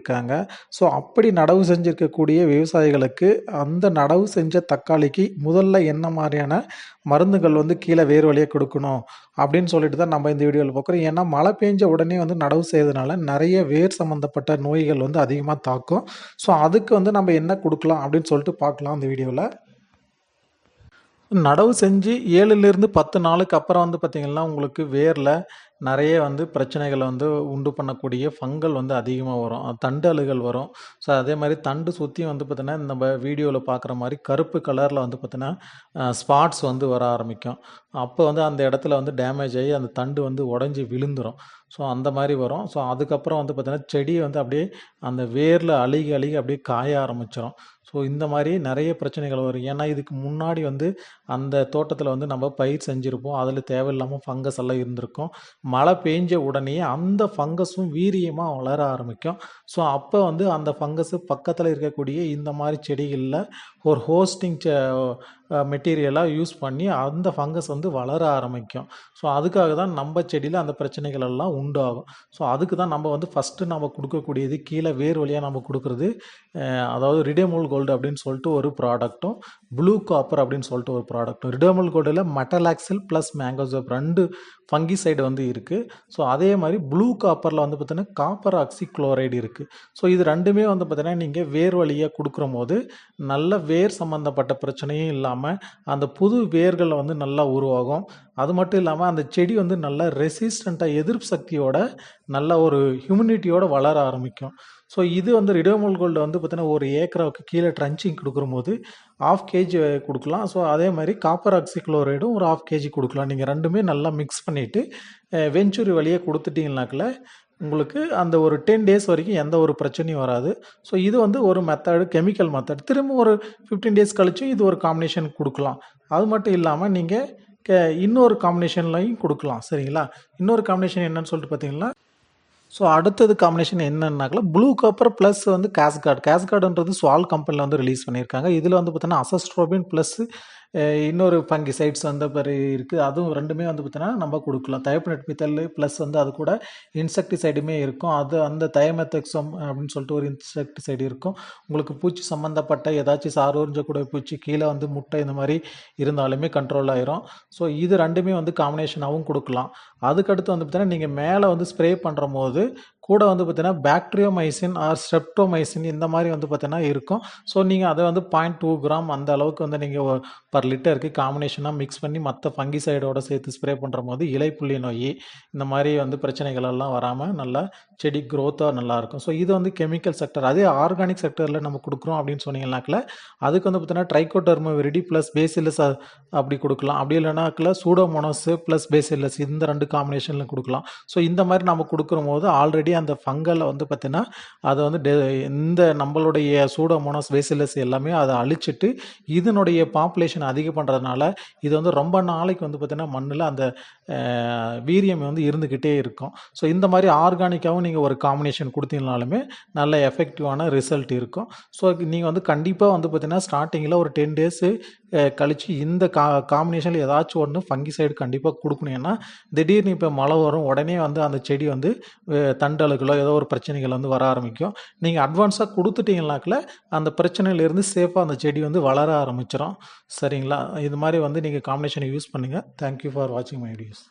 இருக்காங்க. ஸோ அப்படி நடவு செஞ்சிருக்கக்கூடிய விவசாயிகளுக்கு அந்த நடவு செஞ்ச தக்காளிக்கு முதல்ல என்ன மாதிரியான மருந்துகள் வந்து கீழே வேர் வழியாக கொடுக்கணும் அப்படின்னு சொல்லிட்டு தான் நம்ம இந்த வீடியோவில் பார்க்குறோம். ஏன்னா மழை பெஞ்ச உடனே வந்து நடவு செய்யறதுனால நிறைய வேர் சம்மந்தப்பட்ட நோய்கள் வந்து அதிகமாக தாக்கும். ஸோ அதுக்கு வந்து நம்ம என்ன கொடுக்கலாம் அப்படின்னு சொல்லிட்டு பார்க்கலாம் அந்த வீடியோவில் நடவு செஞ்சு ஏழுலேருந்து பத்து நாளுக்கு அப்புறம் வந்து பார்த்திங்கன்னா உங்களுக்கு வேரில் நிறைய வந்து பிரச்சனைகளை வந்து உண்டு பண்ணக்கூடிய ஃபங்கல் வந்து அதிகமாக வரும். தண்டு அழுகல் வரும். ஸோ அதே மாதிரி தண்டு சுற்றியும் வந்து பார்த்தீங்கன்னா நம்ம வீடியோவில் பார்க்குற மாதிரி கருப்பு கலரில் வந்து பார்த்தீங்கன்னா ஸ்பாட்ஸ் வந்து வர ஆரம்பிக்கும். அப்போ வந்து அந்த இடத்துல வந்து டேமேஜ் ஆகி அந்த தண்டு வந்து உடஞ்சி விழுந்துடும் ஸோ அந்த மாதிரி வரும். ஸோ அதுக்கப்புறம் வந்து பார்த்திங்கன்னா செடியை வந்து அப்படியே அந்த வேரில் அழுகி அழுகி அப்படியே காய ஆரம்பிச்சிடும் ஸோ இந்த மாதிரி நிறைய பிரச்சனைகள் வரும். ஏன்னா இதுக்கு முன்னாடி வந்து அந்த தோட்டத்தில் வந்து நம்ம பயிர் செஞ்சுருப்போம். அதில் தேவையில்லாமல் ஃபங்கஸ் எல்லாம் இருந்திருக்கும். மழை பெஞ்ச உடனே அந்த ஃபங்கஸும் வீரியமாக வளர ஆரம்பிக்கும். ஸோ அப்போ வந்து அந்த ஃபங்கஸு பக்கத்தில் இருக்கக்கூடிய இந்த மாதிரி செடிகளில் ஒரு ஹோஸ்டிங் மெட்டீரியலாக யூஸ் பண்ணி அந்த ஃபங்கஸ் வந்து வளர ஆரம்பிக்கும். ஸோ அதுக்காக தான் நம்ம செடியில் அந்த பிரச்சனைகள் எல்லாம் உண்டாகும். ஸோ அதுக்கு தான் நம்ம வந்து ஃபஸ்ட்டு நம்ம கொடுக்கக்கூடியது கீழே வேர் வழியாக நம்ம கொடுக்குறது அதாவது ரிடேமோல் கோல்டு அப்படின்னு சொல்லிட்டு ஒரு ப்ராடக்ட்டும் ப்ளூ காப்பர் அப்படின்னு சொல்லிட்டு ஒரு ப்ராடக்ட்டும் ரிடேமோல் கோல்டில் மெட்டலாக்சில் ப்ளஸ் மேங்கோசோப் ரெண்டு ஃபங்கி சைடு வந்து இருக்குது ஸோ அதே மாதிரி ப்ளூ காப்பரில் வந்து பார்த்தீங்கன்னா காப்பர் ஆக்சி குளோரைடு இருக்குது ஸோ இது ரெண்டுமே வந்து பார்த்திங்கன்னா நீங்கள் வேர் வழியாக கொடுக்குற போது நல்ல வேர் சம்மந்தப்பட்ட பிரச்சனையும் இல்லாமல் அந்த புது வேர்களை வந்து நல்லா உருவாகும். அது மட்டும் இல்லாமல் அந்த செடி வந்து நல்லா ரெசிஸ்டண்ட்டாக எதிர்ப்பு சக்தியோட நல்ல ஒரு ஹியூமினிட்டியோட வளர ஆரம்பிக்கும். ஸோ இது வந்து ரிடோமல் கோல்டு வந்து பார்த்தீங்கன்னா ஒரு ஏக்கராவுக்கு கீழே ட்ரன்ச்சிங் கொடுக்கும்போது ஆஃப் கேஜி கொடுக்கலாம். ஸோ அதே மாதிரி காப்பர் ஆக்சிக்ளோரைடும் ஒரு ஆஃப் கேஜி கொடுக்கலாம். நீங்கள் ரெண்டுமே நல்லா மிக்ஸ் பண்ணிவிட்டு வெஞ்சூரி வழியே கொடுத்துட்டிங்கனாக்கில் உங்களுக்கு அந்த ஒரு டென் டேஸ் வரைக்கும் எந்த ஒரு பிரச்சனையும் வராது. ஸோ இது வந்து ஒரு மெத்தடு கெமிக்கல் மெத்தட் திரும்ப ஒரு ஃபிஃப்டீன் டேஸ் கழிச்சும் இது ஒரு காம்பினேஷன் கொடுக்கலாம். அது மட்டும் இல்லாமல் நீங்கள் கே இன்னொரு காம்பினேஷன்லையும் கொடுக்கலாம். சரிங்களா? இன்னொரு காம்பினேஷன் என்னன்னு சொல்லிட்டு பார்த்தீங்கன்னா ஸோ அடுத்தது காம்பினேஷன் என்னன்னாக்கல ப்ளூ காப்பர் ப்ளஸ் வந்து கேஸ்கார்டு கேஸ்கார்டுன்றது ஸ்வால் கம்பெனியில் வந்து ரிலீஸ் பண்ணியிருக்காங்க. இதில் வந்து பார்த்தீங்கன்னா அசஸ்ட்ரோபின் ப்ளஸ் இன்னொரு பங்கு சைட்ஸ் வந்து மாதிரி இருக்குது அதுவும் ரெண்டுமே வந்து பார்த்தீங்கன்னா நம்ம கொடுக்கலாம். தயப்பனட் மித்தல் ப்ளஸ் வந்து அது கூட இன்செக்டிசைடுமே இருக்கும். அது அந்த தயமெத்தக்ஸம் அப்படின்னு சொல்லிட்டு ஒரு இன்செக்டிசைடு இருக்கும். உங்களுக்கு பூச்சி சம்மந்தப்பட்ட ஏதாச்சும் சாரோஞ்சக்கூடிய பூச்சி கீழே வந்து முட்டை இந்த மாதிரி இருந்தாலுமே கண்ட்ரோல் ஆயிரும். ஸோ இது ரெண்டுமே வந்து காம்பினேஷனாகவும் கொடுக்கலாம். அதுக்கடுத்து வந்து பார்த்தீங்கன்னா நீங்கள் மேலே வந்து ஸ்ப்ரே பண்ணுற போது கூட வந்து பார்த்தீங்கன்னா பேக்ட்ரியோமைசின் ஆர் ஸ்ட்ரெப்டோமைசின் இந்த மாதிரி வந்து பார்த்தீங்கன்னா இருக்கும். ஸோ நீங்கள் அதை வந்து பாயிண்ட் டூ கிராம் அந்த அளவுக்கு வந்து நீங்கள் பர் லிட்டருக்கு காம்பினேஷனாக மிக்ஸ் பண்ணி மற்ற ஃபங்கி சைடோடு சேர்த்து ஸ்ப்ரே பண்ணுற போது இலைப்புள்ளி நோய் இந்த மாதிரி வந்து பிரச்சனைகளெல்லாம் வராமல் நல்லா செடி க்ரோத்தாக நல்லாயிருக்கும் ஸோ இது வந்து கெமிக்கல் செக்டர் அதே ஆர்கானிக் செக்டரில் நம்ம கொடுக்குறோம் அப்படின்னு சொன்னீங்கன்னாக்கில் அதுக்கு வந்து பார்த்தீங்கன்னா ட்ரைகோடர்மோ வெரிடி ப்ளஸ் பேசிலஸ் அப்படி கொடுக்கலாம். அப்படி இல்லைனாக்கில் சூடோமோனோஸ் ப்ளஸ் பேசிலஸ் இந்த ரெண்டு காம்பினேஷனில் கொடுக்கலாம். ஸோ இந்த மாதிரி நம்ம கொடுக்குற போது ஆல்ரெடி அந்த ஃபங்கலை வந்து பார்த்திங்கன்னா அதை வந்து டெ இந்த நம்மளுடைய சூடோமோனஸ் பேசிலஸ் எல்லாமே அதை அழிச்சிட்டு இதனுடைய பாப்புலேஷன் அதிகம் பண்ணுறதுனால இது வந்து ரொம்ப நாளைக்கு வந்து பார்த்திங்கன்னா மண்ணில் அந்த வீரியம் வந்து இருந்துக்கிட்டே இருக்கும். ஸோ இந்த மாதிரி ஆர்கானிக்காகவும் நீங்கள் ஒரு காம்பினேஷன் கொடுத்தீங்கனாலுமே நல்ல எஃபெக்டிவான ரிசல்ட் இருக்கும். ஸோ நீங்கள் வந்து கண்டிப்பாக வந்து பார்த்திங்கன்னா ஸ்டார்டிங்கில் ஒரு டென் டேஸு கழித்து இந்த கா காம்பினேஷனில் ஏதாச்சும் ஒன்று ஃபங்கி சைடு கண்டிப்பாக கொடுக்கணும். ஏன்னா திடீர்னு இப்போ மழை வரும் உடனே வந்து அந்த செடி வந்து தண்டலுகளோ ஏதோ ஒரு பிரச்சனைகள் வந்து வர ஆரம்பிக்கும். நீங்கள் அட்வான்ஸாக கொடுத்துட்டீங்கனாக்கில் அந்த பிரச்சனையிலேருந்து சேஃபாக அந்த செடி வந்து வளர ஆரம்பிச்சிடும் சரிங்களா? இது மாதிரி வந்து நீங்கள் காம்பினேஷனை யூஸ் பண்ணுங்கள் தேங்க்யூ ஃபார் வாட்சிங் மை வீடியோஸ்